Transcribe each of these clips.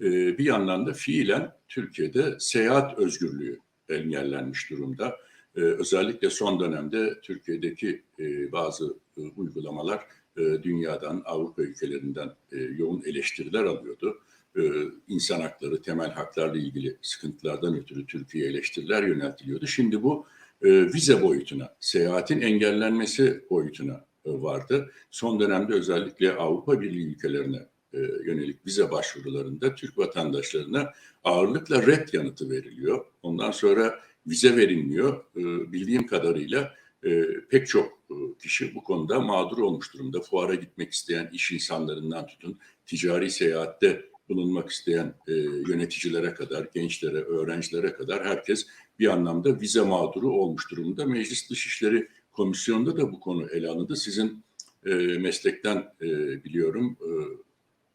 e, bir yandan da fiilen Türkiye'de seyahat özgürlüğü engellenmiş durumda. E, özellikle son dönemde Türkiye'deki e, bazı e, uygulamalar e, dünyadan, Avrupa ülkelerinden yoğun eleştiriler alıyordu. E, insan hakları, temel haklarla ilgili sıkıntılardan ötürü Türkiye'ye eleştiriler yöneltiliyordu. Şimdi bu vize boyutuna, seyahatin engellenmesi boyutuna vardı. Son dönemde özellikle Avrupa Birliği ülkelerine e, yönelik vize başvurularında Türk vatandaşlarına ağırlıkla red yanıtı veriliyor. Ondan sonra vize verilmiyor. E, bildiğim kadarıyla e, pek çok e, kişi bu konuda mağdur olmuş durumda. Fuara gitmek isteyen iş insanlarından tutun, ticari seyahatte bulunmak isteyen yöneticilere kadar, gençlere, öğrencilere kadar herkes bir anlamda vize mağduru olmuş durumda. Meclis Dışişleri Komisyonu'nda da bu konu ele alındı. Sizin meslekten biliyorum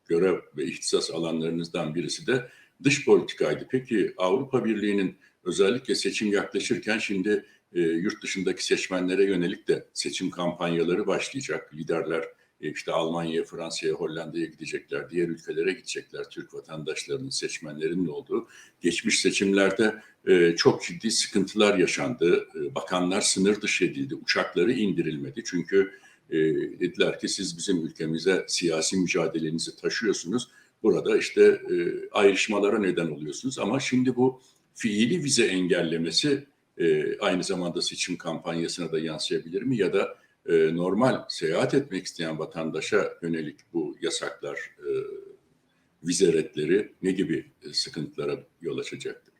görev ve ihtisas alanlarınızdan birisi de dış politikaydı. Peki Avrupa Birliği'nin özellikle seçim yaklaşırken şimdi e, yurt dışındaki seçmenlere yönelik de seçim kampanyaları başlayacak. Liderler işte Almanya'ya, Fransa'ya, Hollanda'ya gidecekler, diğer ülkelere gidecekler. Türk vatandaşlarının, seçmenlerinin olduğu. Geçmiş seçimlerde e, çok ciddi sıkıntılar yaşandı. E, bakanlar sınır dışı edildi, uçakları indirilmedi. Çünkü e, dediler ki siz bizim ülkemize siyasi mücadelenizi taşıyorsunuz. Burada işte e, ayrışmalara neden oluyorsunuz. Ama şimdi bu fiili vize engellemesi e, aynı zamanda seçim kampanyasına da yansıyabilir mi? Ya da e, normal seyahat etmek isteyen vatandaşa yönelik bu yasaklar, e, vize redleri ne gibi e, sıkıntılara yol açacaktır?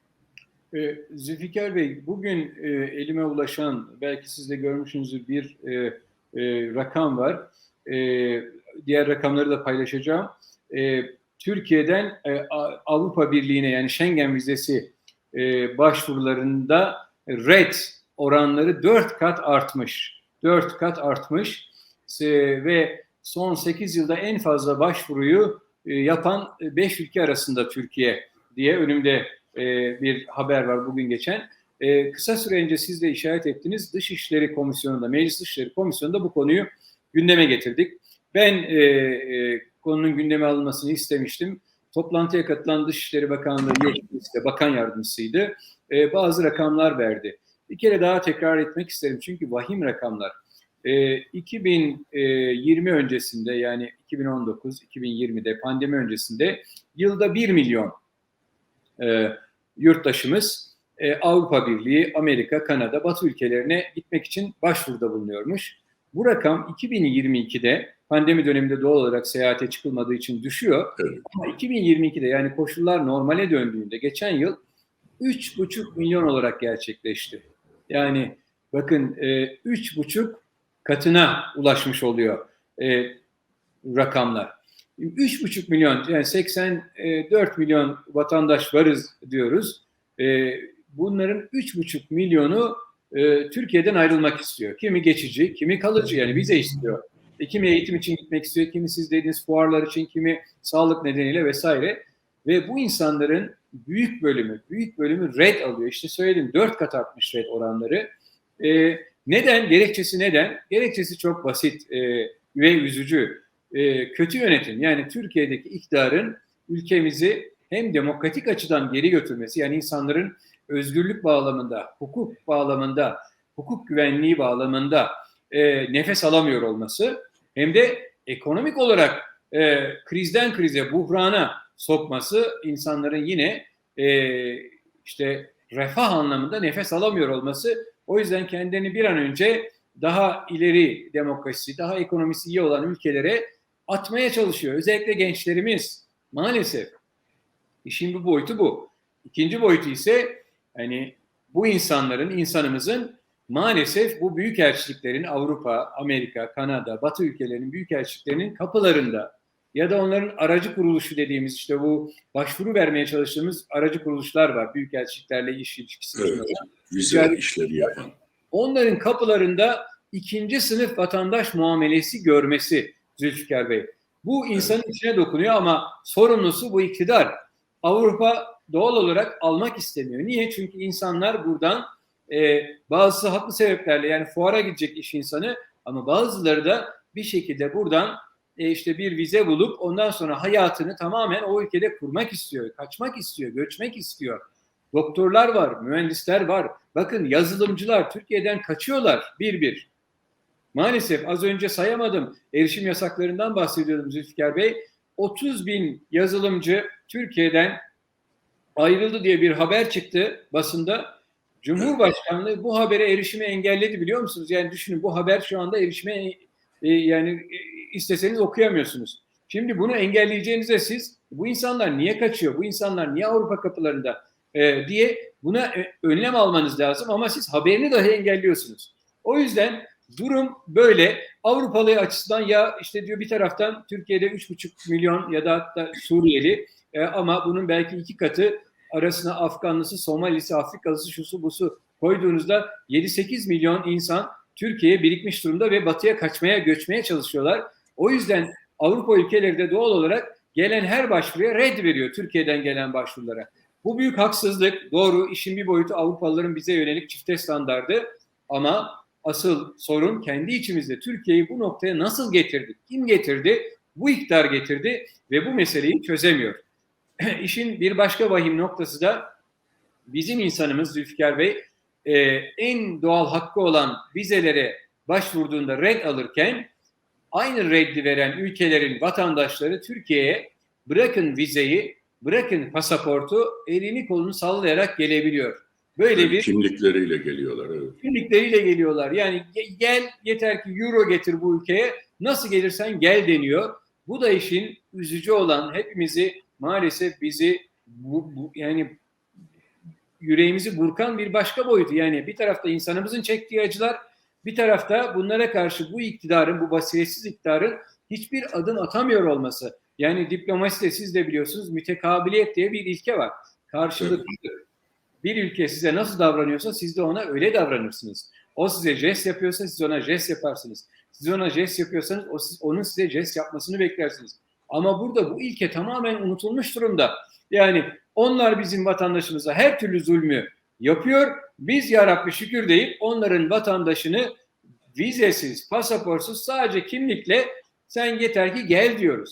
E, Zülfikar Bey, bugün e, elime ulaşan, belki siz de görmüşsünüzdür bir e, e, rakam var. E, diğer rakamları da paylaşacağım. E, Türkiye'den e, Avrupa Birliği'ne yani Schengen vizesi e, başvurularında red oranları dört kat artmış. Dört kat artmış e, ve son 8 yılda en fazla başvuruyu e, yapan 5 ülke arasında Türkiye diye önümde e, bir haber var bugün geçen. E, kısa süre önce siz de işaret ettiniz. Dışişleri Komisyonu'nda, Meclis Dışişleri Komisyonu'nda bu konuyu gündeme getirdik. Ben e, e, konunun gündeme alınmasını istemiştim. Toplantıya katılan Dışişleri Bakanlığı yetkilisi bakan yardımcısıydı. E, bazı rakamlar verdi. Bir kere daha tekrar etmek isterim çünkü vahim rakamlar. E, 2020 öncesinde yani 2019-2020'de pandemi öncesinde yılda 1 milyon e, yurttaşımız e, Avrupa Birliği, Amerika, Kanada, Batı ülkelerine gitmek için başvuruda bulunuyormuş. Bu rakam 2022'de pandemi döneminde doğal olarak seyahate çıkılmadığı için düşüyor. Evet. Ama 2022'de yani koşullar normale döndüğünde geçen yıl 3,5 milyon olarak gerçekleşti. Yani bakın e, 3,5 katına ulaşmış oluyor e, rakamlar. 3,5 milyon yani 84 milyon vatandaş varız diyoruz. E, bunların 3,5 milyonu e, Türkiye'den ayrılmak istiyor. Kimi geçici, kimi kalıcı yani vize istiyor. E, kimi eğitim için gitmek istiyor, kimi siz dediğiniz fuarlar için, kimi sağlık nedeniyle vesaire. Ve bu insanların büyük bölümü, büyük bölümü red alıyor. İşte söyledim dört kat artmış red oranları. E, neden? Gerekçesi neden? Gerekçesi çok basit e, ve üzücü. E, kötü yönetim yani Türkiye'deki iktidarın ülkemizi hem demokratik açıdan geri götürmesi yani insanların özgürlük bağlamında, hukuk bağlamında, hukuk güvenliği bağlamında e, nefes alamıyor olması hem de ekonomik olarak e, krizden krize, buhrana sokması insanların yine e, işte refah anlamında nefes alamıyor olması. O yüzden kendini bir an önce daha ileri demokrasi, daha ekonomisi iyi olan ülkelere atmaya çalışıyor. Özellikle gençlerimiz maalesef. İşin bu boyutu bu. İkinci boyutu ise hani bu insanların, insanımızın maalesef bu büyük elçiliklerin Avrupa, Amerika, Kanada, Batı ülkelerinin büyük elçiliklerinin kapılarında ya da onların aracı kuruluşu dediğimiz işte bu başvuru vermeye çalıştığımız aracı kuruluşlar var. Büyük elçiliklerle iş ilişkisi. Evet, vize işleri yapan. Onların kapılarında ikinci sınıf vatandaş muamelesi görmesi Zülfikar Bey. Bu insanın evet. içine dokunuyor ama sorumlusu bu iktidar. Avrupa doğal olarak almak istemiyor. Niye? Çünkü insanlar buradan e, bazısı haklı sebeplerle yani fuara gidecek iş insanı ama bazıları da bir şekilde buradan e, işte bir vize bulup ondan sonra hayatını tamamen o ülkede kurmak istiyor, kaçmak istiyor, göçmek istiyor. Doktorlar var, mühendisler var. Bakın yazılımcılar Türkiye'den kaçıyorlar bir bir. Maalesef az önce sayamadım. Erişim yasaklarından bahsediyordum Zülfikar Bey. 30 bin yazılımcı Türkiye'den ayrıldı diye bir haber çıktı basında. Cumhurbaşkanlığı bu habere erişimi engelledi biliyor musunuz? Yani düşünün bu haber şu anda erişime e, yani e, isteseniz okuyamıyorsunuz. Şimdi bunu engelleyeceğinize siz bu insanlar niye kaçıyor? Bu insanlar niye Avrupa kapılarında e, diye buna e, önlem almanız lazım ama siz haberini dahi engelliyorsunuz. O yüzden durum böyle. Avrupalı açısından ya işte diyor bir taraftan Türkiye'de 3,5 milyon ya da hatta Suriyeli e, ama bunun belki iki katı arasına Afganlısı, Somalisi, Afrikalısı, şusu busu koyduğunuzda 7-8 milyon insan Türkiye'ye birikmiş durumda ve batıya kaçmaya, göçmeye çalışıyorlar. O yüzden Avrupa ülkeleri de doğal olarak gelen her başvuruya red veriyor Türkiye'den gelen başvurulara. Bu büyük haksızlık. Doğru işin bir boyutu Avrupalıların bize yönelik çifte standardı ama asıl sorun kendi içimizde Türkiye'yi bu noktaya nasıl getirdik? Kim getirdi? Bu iktidar getirdi ve bu meseleyi çözemiyor. İşin bir başka vahim noktası da bizim insanımız Zülfikar Bey e, en doğal hakkı olan vizelere başvurduğunda red alırken aynı reddi veren ülkelerin vatandaşları Türkiye'ye bırakın vizeyi, bırakın pasaportu elini kolunu sallayarak gelebiliyor. Böyle bir kimlikleriyle geliyorlar. Evet. kimlikleriyle geliyorlar. Yani ge- gel yeter ki euro getir bu ülkeye. Nasıl gelirsen gel deniyor. Bu da işin üzücü olan hepimizi maalesef bizi bu, bu- yani yüreğimizi burkan bir başka boyutu. Yani bir tarafta insanımızın çektiği acılar, bir tarafta bunlara karşı bu iktidarın, bu basiretsiz iktidarın hiçbir adım atamıyor olması. Yani diplomaside siz de biliyorsunuz mütekabiliyet diye bir ilke var. Karşılıklı bir ülke size nasıl davranıyorsa siz de ona öyle davranırsınız. O size jest yapıyorsa siz ona jest yaparsınız. Siz ona jest yapıyorsanız o siz, onun size jest yapmasını beklersiniz. Ama burada bu ilke tamamen unutulmuş durumda. Yani onlar bizim vatandaşımıza her türlü zulmü yapıyor. Biz ya Rabbi şükür deyip onların vatandaşını vizesiz, pasaportsuz sadece kimlikle sen yeter ki gel diyoruz.